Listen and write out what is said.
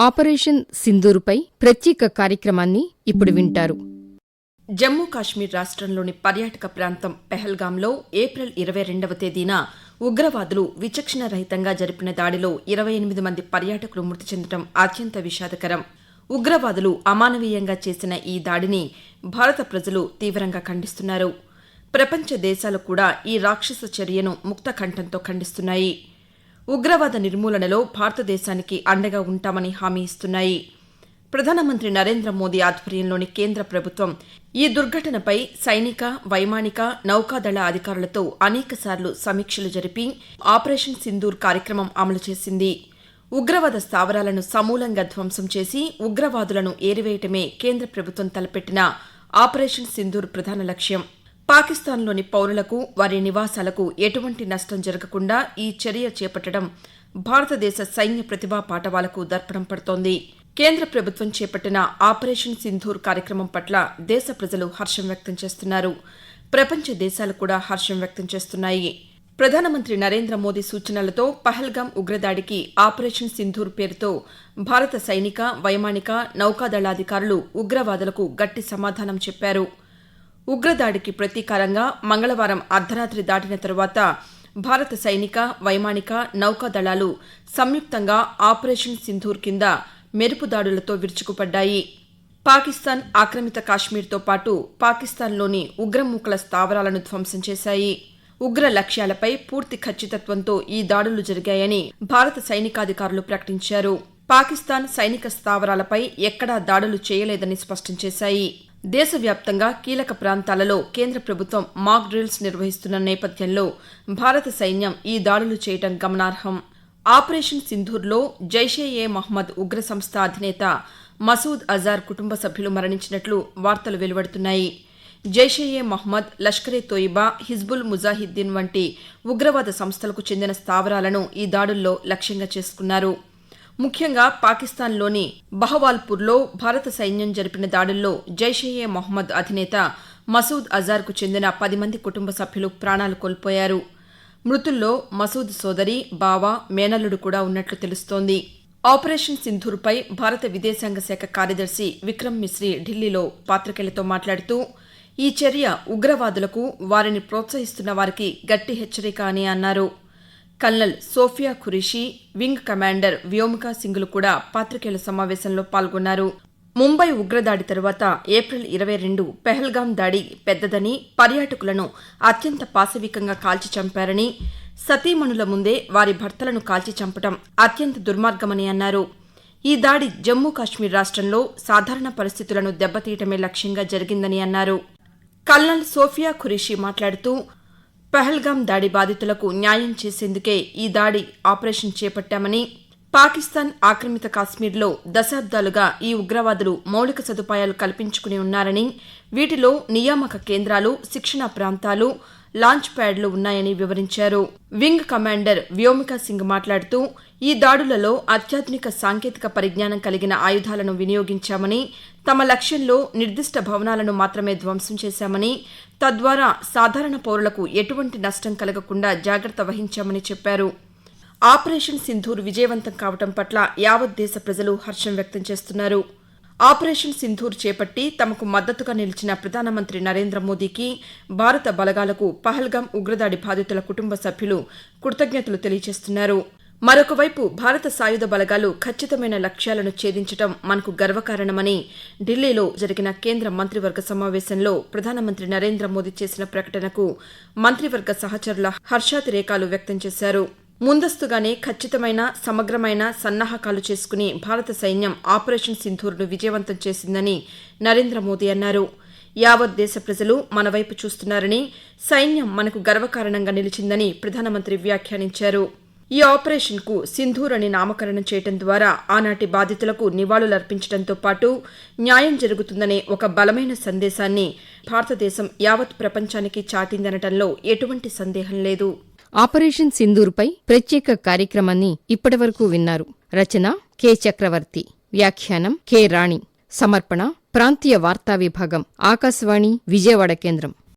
Operation సింధూరుపై ప్రత్యేక కార్యక్రమాన్ని ఇప్పుడు వింటారు. జమ్మూ కాశ్మీర్ రాష్ట్రంలోని పర్యాటక ప్రాంతం పెహల్గాంలో ఏప్రిల్ ఇరవై రెండవ తేదీన ఉగ్రవాదులు విచక్షణ రహితంగా జరిపిన దాడిలో ఇరవై ఎనిమిది మంది పర్యాటకులు మృతి చెందడం అత్యంత విషాదకరం. ఉగ్రవాదులు అమానవీయంగా చేసిన ఈ దాడిని భారత ప్రజలు తీవ్రంగా ఖండిస్తున్నారు. ప్రపంచ దేశాలు కూడా ఈ రాక్షస చర్యను ముక్త కంఠంతో ఖండిస్తున్నాయి. ఉగ్రవాద నిర్మూలనలో భారతదేశానికి అండగా ఉంటామని హామీ ఇస్తున్నాయి. ప్రధానమంత్రి నరేంద్ర మోదీ ఆధ్వర్యంలోని కేంద్ర ప్రభుత్వం ఈ దుర్ఘటనపై సైనిక వైమానిక నౌకాదళ అధికారులతో అనేకసార్లు సమీక్షలు జరిపి ఆపరేషన్ సింధూర్ కార్యక్రమం అమలు చేసింది. ఉగ్రవాద స్థావరాలను సమూలంగా ధ్వంసం చేసి ఉగ్రవాదులను ఏరివేయటమే కేంద్ర ప్రభుత్వం తలపెట్టిన ఆపరేషన్ సింధూర్ ప్రధాన లక్ష్యం. పాకిస్తాన్లోని పౌరులకు వారి నివాసాలకు ఎటువంటి నష్టం జరగకుండా ఈ చర్య చేపట్టడం భారతదేశ సైన్య ప్రతిభా పాఠవాలకు దర్పణం పడుతోంది. కేంద్ర ప్రభుత్వం చేపట్టిన ఆపరేషన్ సింధూర్ కార్యక్రమం పట్ల దేశ ప్రజలు హర్షం వ్యక్తం చేస్తున్నారు. ప్రపంచ దేశాలు కూడా హర్షం వ్యక్తం చేస్తున్నాయి. ప్రధానమంత్రి నరేంద్ర మోదీ సూచనలతో పహల్గాం ఉగ్రదాడికి ఆపరేషన్ సింధూర్ పేరుతో భారత సైనిక వైమానిక నౌకాదళాధికారులు ఉగ్రవాదులకు గట్టి సమాధానం చెప్పారు. ఉగ్రదాడికి ప్రతీకారంగా మంగళవారం అర్ధరాత్రి దాటిన తరువాత భారత సైనిక వైమానిక నౌకాదళాలు సంయుక్తంగా ఆపరేషన్ సింధూర్ కింద మెరుపు దాడులతో విరుచుకుపడ్డాయి. పాకిస్తాన్ ఆక్రమిత కాశ్మీర్తో పాటు పాకిస్తాన్లోని ఉగ్రమూకల స్థావరాలను ధ్వంసం చేశాయి. ఉగ్ర లక్ష్యాలపై పూర్తి ఖచ్చితత్వంతో ఈ దాడులు జరిగాయని భారత సైనికాధికారులు ప్రకటించారు. పాకిస్తాన్ సైనిక స్థావరాలపై ఎక్కడా దాడులు చేయలేదని స్పష్టం చేశాయి. దేశవ్యాప్తంగా కీలక ప్రాంతాలలో కేంద్ర ప్రభుత్వం మాక్ డ్రిల్స్ నిర్వహిస్తున్న నేపథ్యంలో భారత సైన్యం ఈ దాడులు చేయటం గమనార్హం. ఆపరేషన్ సింధూర్లో జైషే ఏ మహ్మద్ ఉగ్ర సంస్థ అధినేత మసూద్ అజార్ కుటుంబ సభ్యులు మరణించినట్లు వార్తలు వెలువడుతున్నాయి. జైషే ఏ మహ్మద్ లష్కరే తోయిబా హిజ్బుల్ ముజాహిద్దీన్ వంటి ఉగ్రవాద సంస్థలకు చెందిన స్థావరాలను ఈ దాడుల్లో లక్ష్యంగా చేసుకున్నారు. ముఖ్యంగా పాకిస్తాన్లోని బహవాల్పూర్లో భారత సైన్యం జరిపిన దాడుల్లో జైషే ఏ మొహమ్మద్ అధినేత మసూద్ అజార్కు చెందిన పది మంది కుటుంబ సభ్యులు ప్రాణాలు కోల్పోయారు. మృతుల్లో మసూద్ సోదరి బావ మేనల్లుడు కూడా ఉన్నట్లు తెలుస్తోంది. ఆపరేషన్ సింధూర్పై భారత విదేశాంగ శాఖ కార్యదర్శి విక్రమ్ మిశ్రీ ఢిల్లీలో పాత్రికేయులతో మాట్లాడుతూ ఈ చర్య ఉగ్రవాదులకు వారిని ప్రోత్సహిస్తున్న వారికి గట్టి హెచ్చరిక అని అన్నారు. Colonel Sofiya Qureshi wing commander Vyomika సింగ్లు కూడా పాత్రికేయుల సమావేశంలో పాల్గొన్నారు. ముంబై ఉగ్రదాడి తరువాత ఏప్రిల్ ఇరవై రెండు పెహల్గాం దాడి పెద్దదని పర్యాటకులను అత్యంత పాశవికంగా కాల్చి చంపారని సతీమణుల ముందే వారి భర్తలను కాల్చి చంపటం అత్యంత దుర్మార్గమని అన్నారు. ఈ దాడి జమ్మూ కాశ్మీర్ రాష్ట్రంలో సాధారణ పరిస్థితులను దెబ్బతీయటమే లక్ష్యంగా జరిగిందని అన్నారు. కల్నల్ సోఫియా ఖురేషి మాట్లాడుతూ పహల్గాం దాడి బాధితులకు న్యాయం చేసేందుకే ఈ దాడి ఆపరేషన్ చేపట్టామని పాకిస్తాన్ ఆక్రమిత కాశ్మీర్లో దశాబ్దాలుగా ఈ ఉగ్రవాదులు మౌలిక సదుపాయాలు కల్పించుకుని ఉన్నారని వీటిలో నియామక కేంద్రాలు శిక్షణ ప్రాంతాలు లాంచ్ ప్యాడ్లు ఉన్నాయని వివరించారు. వింగ్ కమాండర్ వ్యోమికా సింగ్ మాట్లాడుతూ ఈ దాడులలో అత్యాధునిక సాంకేతిక పరిజ్ఞానం కలిగిన ఆయుధాలను వినియోగించామని తమ లక్ష్యంలో నిర్దిష్ట భవనాలను మాత్రమే ధ్వంసం చేశామని తద్వారా సాధారణ పౌరులకు ఎటువంటి నష్టం కలగకుండా జాగ్రత్త వహించామని చెప్పారు. ఆపరేషన్ సింధూర్ విజయవంతం కావటం పట్ల యావత్ దేశ ప్రజలు హర్షం వ్యక్తం చేస్తున్నారు. ఆపరేషన్ సింధూర్ చేపట్టి తమకు మద్దతుగా నిలిచిన ప్రధానమంత్రి నరేంద్ర మోదీకి భారత బలగాలకు పహల్గాం ఉగ్రదాడి బాధితుల కుటుంబ సభ్యులు కృతజ్ఞతలు తెలియజేస్తున్నారు. మరొకవైపు భారత సాయుధ బలగాలు ఖచ్చితమైన లక్ష్యాలను ఛేదించడం మనకు గర్వకారణమని ఢిల్లీలో జరిగిన కేంద్ర మంత్రివర్గ సమావేశంలో ప్రధానమంత్రి నరేంద్ర మోదీ చేసిన ప్రకటనకు మంత్రివర్గ సహచరుల హర్షాతిరేకాలు వ్యక్తం చేశారు. ముందస్తుగానే ఖచ్చితమైన సమగ్రమైన సన్నాహకాలు చేసుకుని భారత సైన్యం ఆపరేషన్ సింధూర్ను విజయవంతం చేసిందని నరేంద్ర మోదీ అన్నారు. యావత్ దేశ ప్రజలు మన వైపు చూస్తున్నారని సైన్యం మనకు గర్వకారణంగా నిలిచిందని ప్రధానమంత్రి వ్యాఖ్యానించారు. ఈ ఆపరేషన్కు సింధూర్ అని నామకరణం చేయడం ద్వారా ఆనాటి బాధితులకు నివాళులర్పించడంతో పాటు న్యాయం జరుగుతుందనే ఒక బలమైన సందేశాన్ని భారతదేశం యావత్ ప్రపంచానికి చాటిందనటంలో ఎటువంటి సందేహం లేదు. ఆపరేషన్ సింధూర్పై ప్రత్యేక కార్యక్రమాన్ని ఇప్పటివరకు విన్నారు. రచన కె. చక్రవర్తి. వ్యాఖ్యానం కె. రాణి. సమర్పణ ప్రాంతీయ వార్తా విభాగం ఆకాశవాణి విజయవాడ కేంద్రం.